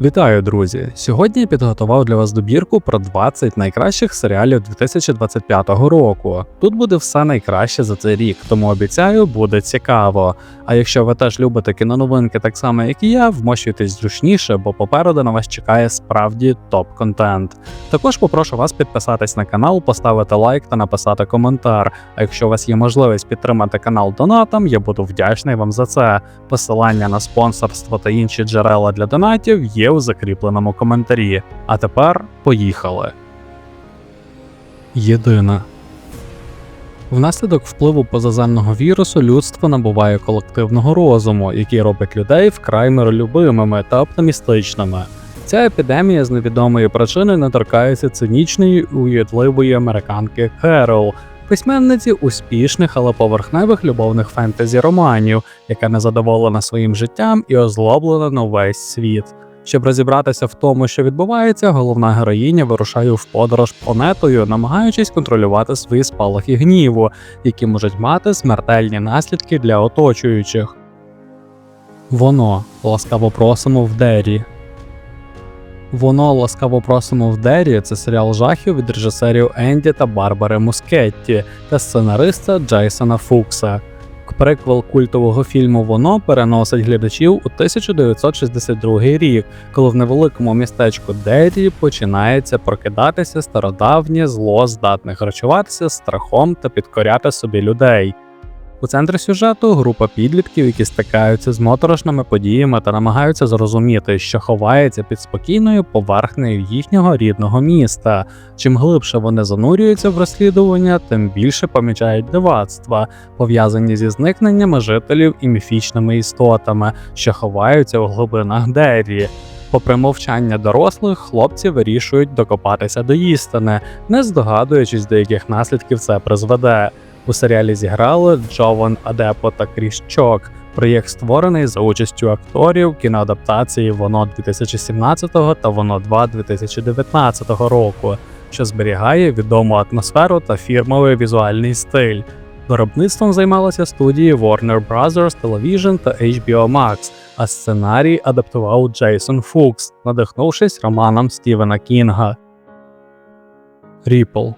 Вітаю, друзі! Сьогодні я підготував для вас добірку про 20 найкращих серіалів 2025 року. Тут буде все найкраще за цей рік, тому обіцяю, буде цікаво. А якщо ви теж любите кіноновинки так само, як і я, вмощуйтесь зручніше, бо попереду на вас чекає справді топ-контент. Також попрошу вас підписатись на канал, поставити лайк та написати коментар. А якщо у вас є можливість підтримати канал донатом, я буду вдячний вам за це. Посилання на спонсорство та інші джерела для донатів є у закріпленому коментарі. А тепер поїхали. Єдина. Внаслідок впливу позаземного вірусу людство набуває колективного розуму, який робить людей вкрай миролюбимими та оптимістичними. Ця епідемія з невідомої причини не торкається цинічної уїдливої американки Керол, письменниці успішних, але поверхневих любовних фентезі романів, яка незадоволена своїм життям і озлоблена на увесь світ. Щоб розібратися в тому, що відбувається, головна героїня вирушає в подорож планетою, намагаючись контролювати свої спалахи гніву, які можуть мати смертельні наслідки для оточуючих. Воно ласкаво просимо в Дері. Воно ласкаво просимо в Дері це серіал жахів від режисерів Енді та Барбари Мускетті та сценариста Джейсона Фукса. Приквел культового фільму Воно переносить глядачів у 1962 рік, коли в невеликому містечку Дері починається прокидатися стародавнє зло, здатне харчуватися страхом та підкоряти собі людей. У центрі сюжету група підлітків, які стикаються з моторошними подіями та намагаються зрозуміти, що ховається під спокійною поверхнею їхнього рідного міста. Чим глибше вони занурюються в розслідування, тим більше помічають дивацтва, пов'язані зі зникненнями жителів і міфічними істотами, що ховаються у глибинах Дері. Попри мовчання дорослих, хлопці вирішують докопатися до істини, не здогадуючись, до яких наслідків це призведе. У серіалі зіграли Джован Адепо та Кріс Чок. Проєкт створений за участю акторів кіноадаптації Воно 2017 та Воно 2 2019 року, що зберігає відому атмосферу та фірмовий візуальний стиль. Виробництвом займалися студії Warner Bros. Television та HBO Max, а сценарій адаптував Джейсон Фукс, надихнувшись романом Стівена Кінга. Ріпл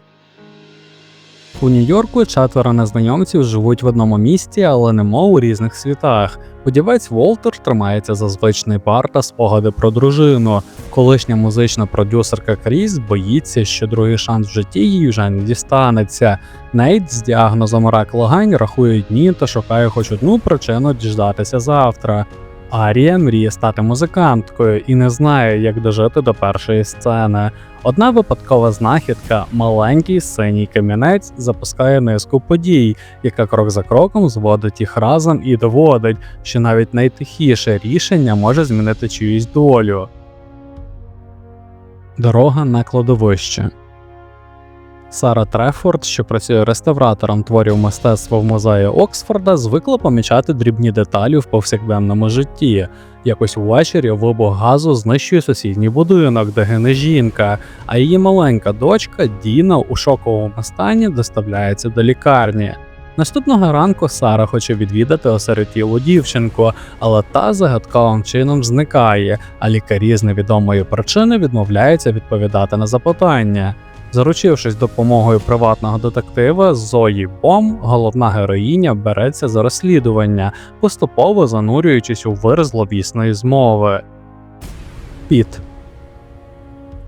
у Нью-Йорку четверо незнайомців живуть в одному місті, але немов у різних світах. Подівець Волтер тримається за звичний бар та спогади про дружину. Колишня музична продюсерка Кріс боїться, що другий шанс в житті їй вже не дістанеться. Нейт з діагнозом рак легень рахує дні та шукає хоч одну причину діждатися завтра. Арія мріє стати музиканткою і не знає, як дожити до першої сцени. Одна випадкова знахідка, маленький синій камінець, запускає низку подій, яка крок за кроком зводить їх разом і доводить, що навіть найтихіше рішення може змінити чиюсь долю. Дорога на кладовище Сара Трефорд, що працює реставратором творів мистецтва в музеї Оксфорда, звикла помічати дрібні деталі в повсякденному житті. Якось увечері вибух газу знищує сусідній будинок, де гине жінка, а її маленька дочка Діна у шоковому стані доставляється до лікарні. Наступного ранку Сара хоче відвідати осиротілу дівчинку, але та загадковим чином зникає, а лікарі з невідомої причини відмовляються відповідати на запитання. Заручившись допомогою приватного детектива Зої Бом, головна героїня береться за розслідування, поступово занурюючись у вир зловісної змови. Піт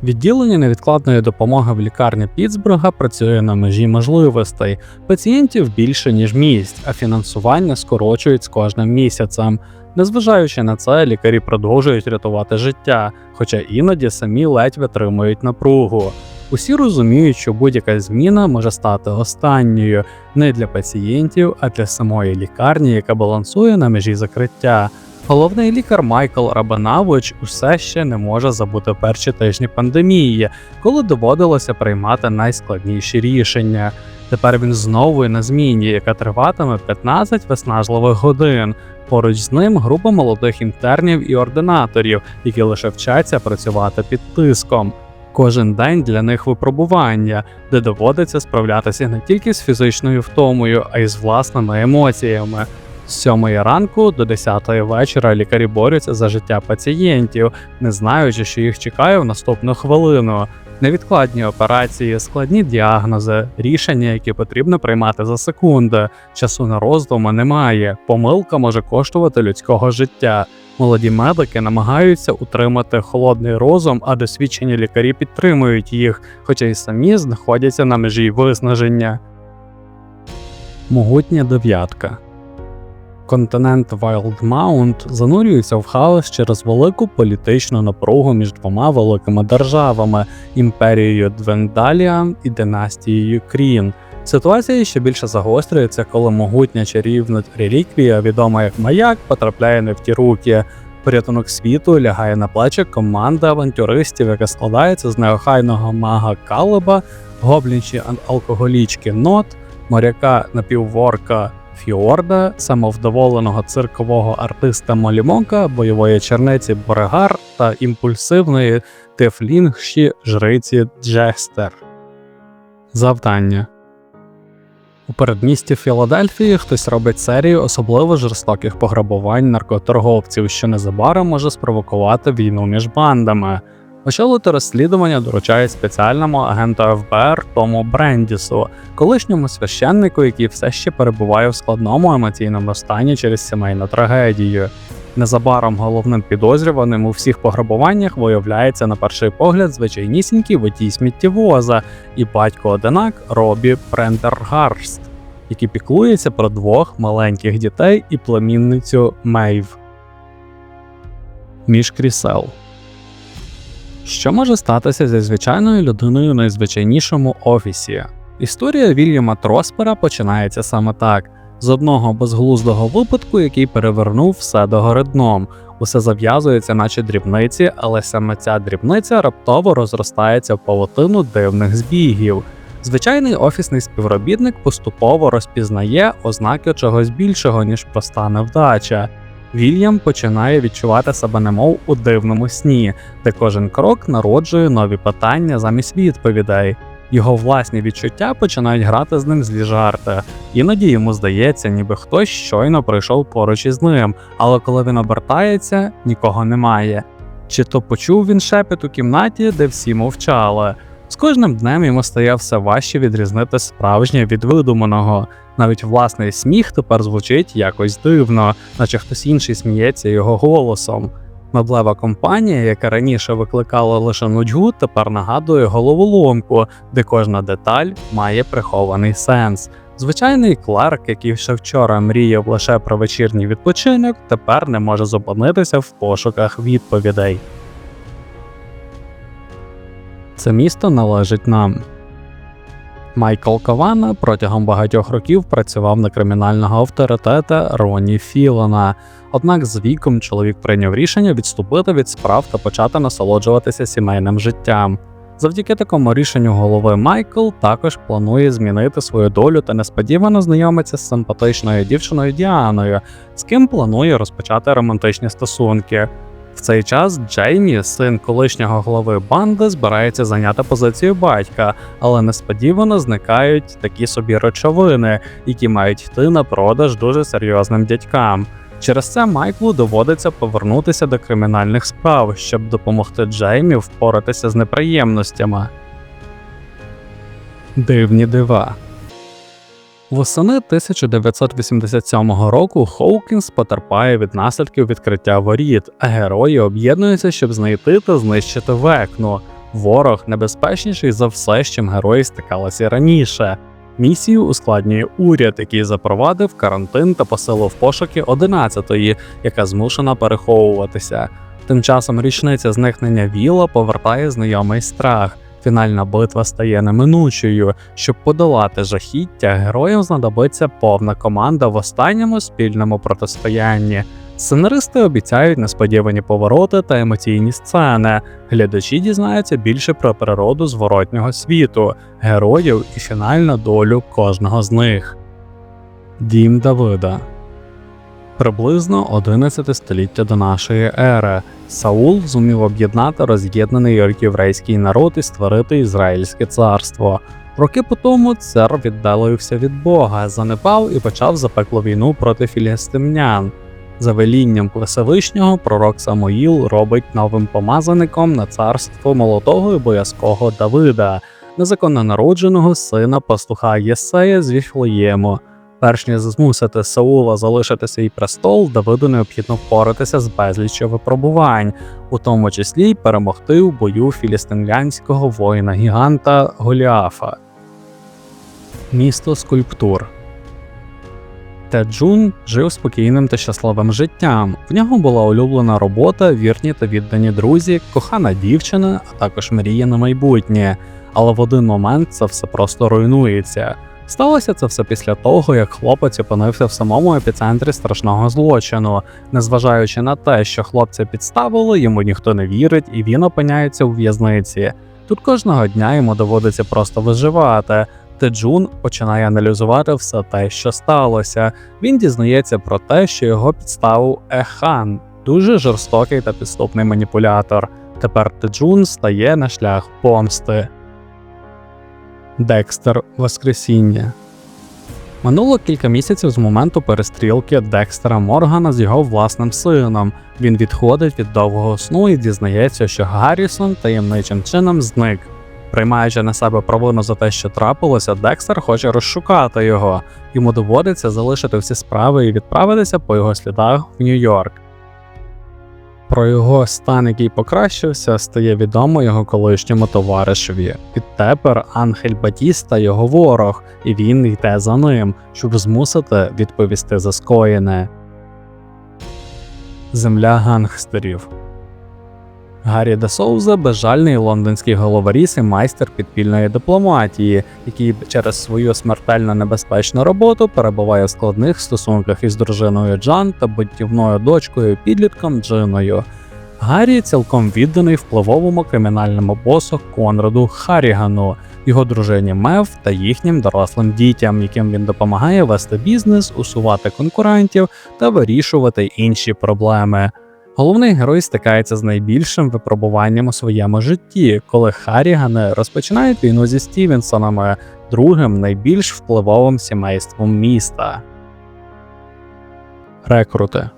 Відділення невідкладної допомоги в лікарні Пітсбурга працює на межі можливостей. Пацієнтів більше ніж місць, а фінансування скорочують з кожним місяцем. Незважаючи на це, лікарі продовжують рятувати життя, хоча іноді самі ледь витримують напругу. Усі розуміють, що будь-яка зміна може стати останньою не для пацієнтів, а для самої лікарні, яка балансує на межі закриття. Головний лікар Майкл Рабанавич усе ще не може забути перші тижні пандемії, коли доводилося приймати найскладніші рішення. Тепер він знову на зміні, яка триватиме 15 виснажливих годин. Поруч з ним група молодих інтернів і ординаторів, які лише вчаться працювати під тиском. Кожен день для них випробування, де доводиться справлятися не тільки з фізичною втомою, а й з власними емоціями. З 7 ранку до 10 вечора лікарі борються за життя пацієнтів, не знаючи, що їх чекає в наступну хвилину. Невідкладні операції, складні діагнози, рішення, які потрібно приймати за секунди. Часу на роздуми немає. Помилка може коштувати людського життя. Молоді медики намагаються утримати холодний розум, а досвідчені лікарі підтримують їх, хоча й самі знаходяться на межі виснаження. Могутня дев'ятка. Континент Вайлдмаунт занурюється в хаос через велику політичну напругу між двома великими державами імперією Двендалія і династією Крін. Ситуація ще більше загострюється, коли могутня чарівна реліквія, відома як маяк, потрапляє не в ті руки. Порятунок світу лягає на плечі команди авантюристів, яка складається з неохайного мага Калеба, гоблінчі алкоголічки Нот, моряка напівворка Фіорда, самовдоволеного циркового артиста Молімонка, бойової черниці Борегар та імпульсивної тефлінгші жриці Джестер. Завдання у передмісті Філадельфії хтось робить серію особливо жорстоких пограбувань наркоторговців, що незабаром може спровокувати війну між бандами. Очолити розслідування доручають спеціальному агенту ФБР Тому Брендісу, колишньому священнику, який все ще перебуває в складному емоційному стані через сімейну трагедію. Незабаром головним підозрюваним у всіх пограбуваннях виявляється на перший погляд звичайнісінький водій сміттєвоза і батько одинак Робі Прендергарст, який піклується про двох маленьких дітей і племінницю Мейв. Між крісел. Що може статися зі звичайною людиною в найзвичайнішому офісі? Історія Вільяма Троспера починається саме так: з одного безглуздого випадку, який перевернув все догори дном. Усе зав'язується, наче дрібниці, але саме ця дрібниця раптово розростається в павутину дивних збігів. Звичайний офісний співробітник поступово розпізнає ознаки чогось більшого, ніж проста невдача. Вільям починає відчувати себе немов у дивному сні, де кожен крок народжує нові питання замість відповідей. Його власні відчуття починають грати з ним злі жарти. Іноді йому здається, ніби хтось щойно пройшов поруч із ним, але коли він обертається, нікого немає. Чи то почув він шепіт у кімнаті, де всі мовчали. З кожним днем йому стає все важче відрізнити справжнє від видуманого. Навіть власний сміх тепер звучить якось дивно, наче хтось інший сміється його голосом. Меблева компанія, яка раніше викликала лише нудьгу, тепер нагадує головоломку, де кожна деталь має прихований сенс. Звичайний Кларк, який ще вчора мріяв лише про вечірній відпочинок, тепер не може зупинитися в пошуках відповідей. Це місто належить нам. Майкл Кавана протягом багатьох років працював на кримінального авторитета Роні Філона. Однак з віком чоловік прийняв рішення відступити від справ та почати насолоджуватися сімейним життям. Завдяки такому рішенню голови Майкл також планує змінити свою долю та несподівано знайомиться з симпатичною дівчиною Діаною, з ким планує розпочати романтичні стосунки. В цей час Джеймі, син колишнього голови банди, збирається зайняти позицію батька, але несподівано зникають такі собі речовини, які мають йти на продаж дуже серйозним дядькам. Через це Майклу доводиться повернутися до кримінальних справ, щоб допомогти Джеймі впоратися з неприємностями. Дивні дива. Восени 1987 року Хоукінс потерпає від наслідків відкриття воріт, а герої об'єднуються, щоб знайти та знищити векну. Ворог небезпечніший за все, з чим герої стикалися раніше. Місію ускладнює уряд, який запровадив карантин та посилив пошуки 11-ї, яка змушена переховуватися. Тим часом річниця зникнення Віла повертає знайомий страх. Фінальна битва стає неминучою. Щоб подолати жахіття, героям знадобиться повна команда в останньому спільному протистоянні. Сценаристи обіцяють несподівані повороти та емоційні сцени. Глядачі дізнаються більше про природу зворотнього світу, героїв і фінальну долю кожного з них. Дім Давида Приблизно 11 століття до нашої ери Саул зумів об'єднати роз'єднаний єврейський народ і створити Ізраїльське царство. Роки по тому цар віддалився від Бога, занепав і почав запеклу війну проти філістимнян. За велінням Всевишнього пророк Самоїл робить новим помазаником на царство молодого і боязкого Давида, незаконно народженого сина пастуха Єсея з Віфлеєму. Перш ніж змусити Саула залишити свій престол, Давиду необхідно впоратися з безліччю випробувань, у тому числі й перемогти у бою філістимлянського воїна-гіганта Голіафа. Місто скульптур Теджун жив спокійним та щасливим життям. В нього була улюблена робота, вірні та віддані друзі, кохана дівчина, а також мрія на майбутнє. Але в один момент це все просто руйнується. Сталося це все після того, як хлопець опинився в самому епіцентрі страшного злочину. Незважаючи на те, що хлопця підставили, йому ніхто не вірить, і він опиняється у в'язниці. Тут кожного дня йому доводиться просто виживати. Теджун починає аналізувати все те, що сталося. Він дізнається про те, що його підставив Ехан, дуже жорстокий та підступний маніпулятор. Тепер Теджун стає на шлях помсти. Декстер Воскресіння Минуло кілька місяців з моменту перестрілки Декстера Моргана з його власним сином. Він відходить від довгого сну і дізнається, що Гаррісон таємничим чином зник. Приймаючи на себе провину за те, що трапилося, Декстер хоче розшукати його. Йому доводиться залишити всі справи і відправитися по його слідах в Нью-Йорк. Про його стан, який покращився, стає відомо його колишньому товаришеві. Відтепер Ангель Батіста його ворог, і він йде за ним, щоб змусити відповісти за скоєне. Земля гангстерів Гаррі де Соуза безжальний лондонський головоріз і майстер підпільної дипломатії, який через свою смертельно небезпечну роботу перебуває в складних стосунках із дружиною Джан та будівною дочкою підлітком Джиною. Гаррі цілком відданий впливовому кримінальному босу Конраду Харігану, його дружині Мев та їхнім дорослим дітям, яким він допомагає вести бізнес, усувати конкурентів та вирішувати інші проблеми. Головний герой стикається з найбільшим випробуванням у своєму житті, коли Харігани розпочинають війну зі Стівенсонами, другим найбільш впливовим сімейством міста. Рекрути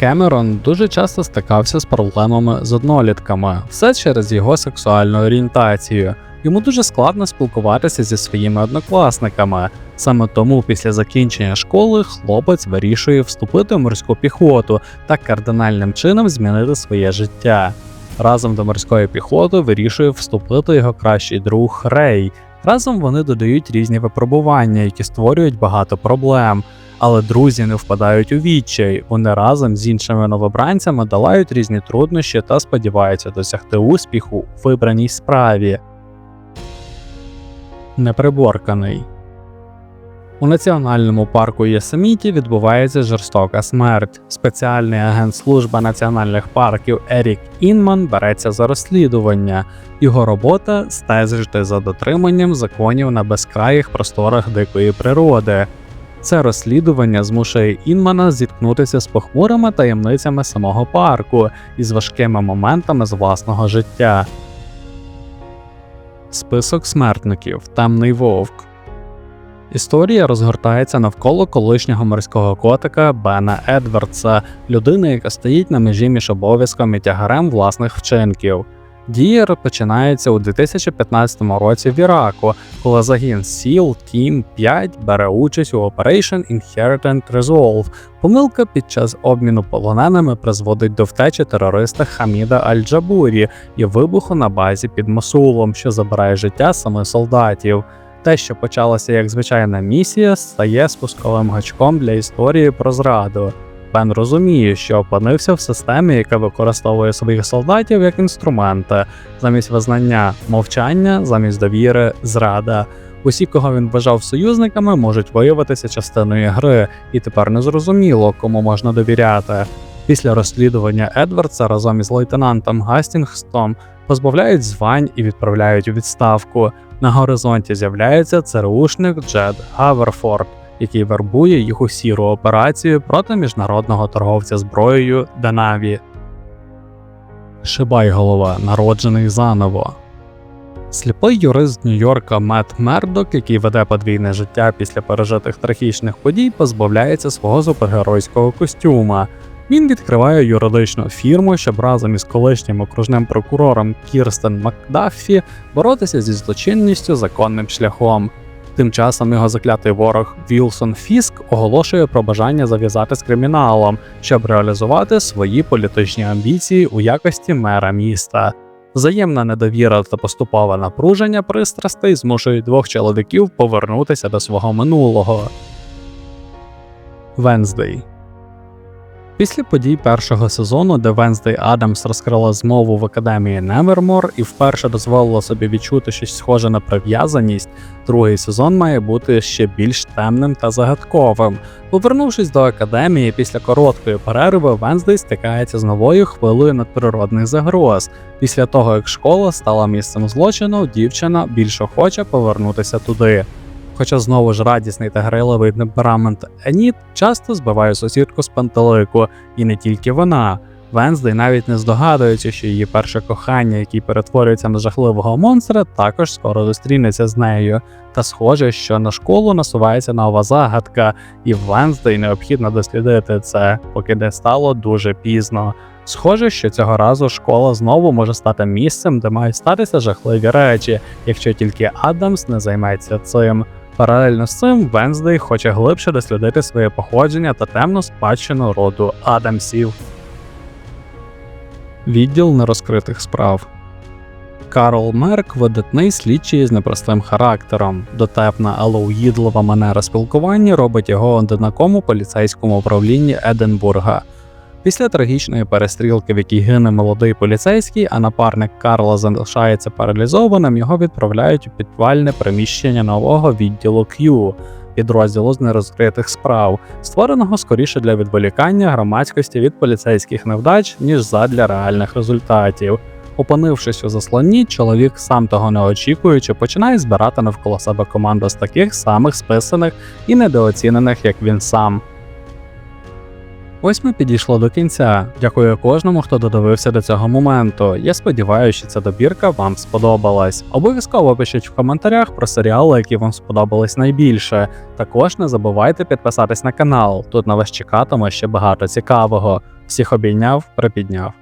Кемерон дуже часто стикався з проблемами з однолітками, все через його сексуальну орієнтацію. Йому дуже складно спілкуватися зі своїми однокласниками. Саме тому після закінчення школи хлопець вирішує вступити в морську піхоту та кардинальним чином змінити своє життя. Разом до морської піхоти вирішує вступити його кращий друг Рей. Разом вони додають різні випробування, які створюють багато проблем. Але друзі не впадають у відчай. Вони разом з іншими новобранцями долають різні труднощі та сподіваються досягти успіху у вибраній справі неприборканий. У національному парку Єсеміті відбувається жорстока смерть. Спеціальний агент служби національних парків Ерік Інман береться за розслідування. Його робота стежити за дотриманням законів на безкраїх просторах дикої природи. Це розслідування змушує Інмана зіткнутися з похмурими таємницями самого парку і з важкими моментами з власного життя. Список смертників Темний вовк. Історія розгортається навколо колишнього морського котика Бена Едвардса, людини, яка стоїть на межі між обов'язком і тягарем власних вчинків. Дія починається у 2015 році в Іраку, коли загін SEAL Team 5 бере участь у Operation Inherent Resolve. Помилка під час обміну полоненими призводить до втечі терориста Хаміда Аль-Джабурі і вибуху на базі під Мосулом, що забирає життя саме солдатів. Те, що почалося як звичайна місія, стає спусковим гачком для історії про зраду. Пен розуміє, що опинився в системі, яка використовує своїх солдатів як інструменти, замість визнання мовчання, замість довіри, зрада. Усі, кого він вважав союзниками, можуть виявитися частиною гри, і тепер незрозуміло, кому можна довіряти. Після розслідування Едвардса разом із лейтенантом Гастінгстом позбавляють звань і відправляють у відставку. На горизонті з'являється ЦРУшник Джед Гаверфорд який вербує їх у сіру операцію проти міжнародного торговця зброєю Данаві. Шибайголова, народжений заново. Сліпий юрист Нью-Йорка Мет Мердок, який веде подвійне життя після пережитих трагічних подій, позбавляється свого супергеройського костюма. Він відкриває юридичну фірму, щоб разом із колишнім окружним прокурором Кірстен Макдаффі боротися зі злочинністю законним шляхом. Тим часом його заклятий ворог Вілсон Фіск оголошує про бажання зав'язати з криміналом, щоб реалізувати свої політичні амбіції у якості мера міста. Взаємна недовіра та поступове напруження пристрастей змушують двох чоловіків повернутися до свого минулого. Венздей Після подій першого сезону, де Венздей Адамс розкрила змову в академії Невермор і вперше дозволила собі відчути щось схоже на прив'язаність, другий сезон має бути ще більш темним та загадковим. Повернувшись до академії після короткої перерви, Венздей стикається з новою хвилею надприродних загроз. Після того, як школа стала місцем злочину, дівчина більш охоче повернутися туди. Хоча знову ж радісний та грайливий темперамент Еніт часто збиває сусідку з пантелику, і не тільки вона. Венздей навіть не здогадується, що її перше кохання, який перетворюється на жахливого монстра, також скоро зустрінеться з нею. Та схоже, що на школу насувається нова загадка, і Венздей необхідно дослідити це, поки не стало дуже пізно. Схоже, що цього разу школа знову може стати місцем, де мають статися жахливі речі, якщо тільки Адамс не займеться цим. Паралельно з цим Венздей хоче глибше дослідити своє походження та темну спадщину роду Адамсів. Відділ нерозкритих справ Карл Мерк видатний слідчий з непростим характером. Дотепна, але уїдлива манера спілкування робить його одинакому поліцейському управлінні Единбурга. Після трагічної перестрілки, в якій гине молодий поліцейський, а напарник Карла залишається паралізованим, його відправляють у підвальне приміщення нового відділу Q, підрозділу з нерозкритих справ, створеного скоріше для відволікання громадськості від поліцейських невдач, ніж задля реальних результатів. Опинившись у заслонні, чоловік, сам того не очікуючи, починає збирати навколо себе команду з таких самих списаних і недооцінених, як він сам. Ось ми підійшли до кінця. Дякую кожному, хто додивився до цього моменту. Я сподіваюся, що ця добірка вам сподобалась. Обов'язково пишіть в коментарях про серіали, які вам сподобались найбільше. Також не забувайте підписатись на канал. Тут на вас чекатиме ще багато цікавого. Всіх обійняв, припідняв.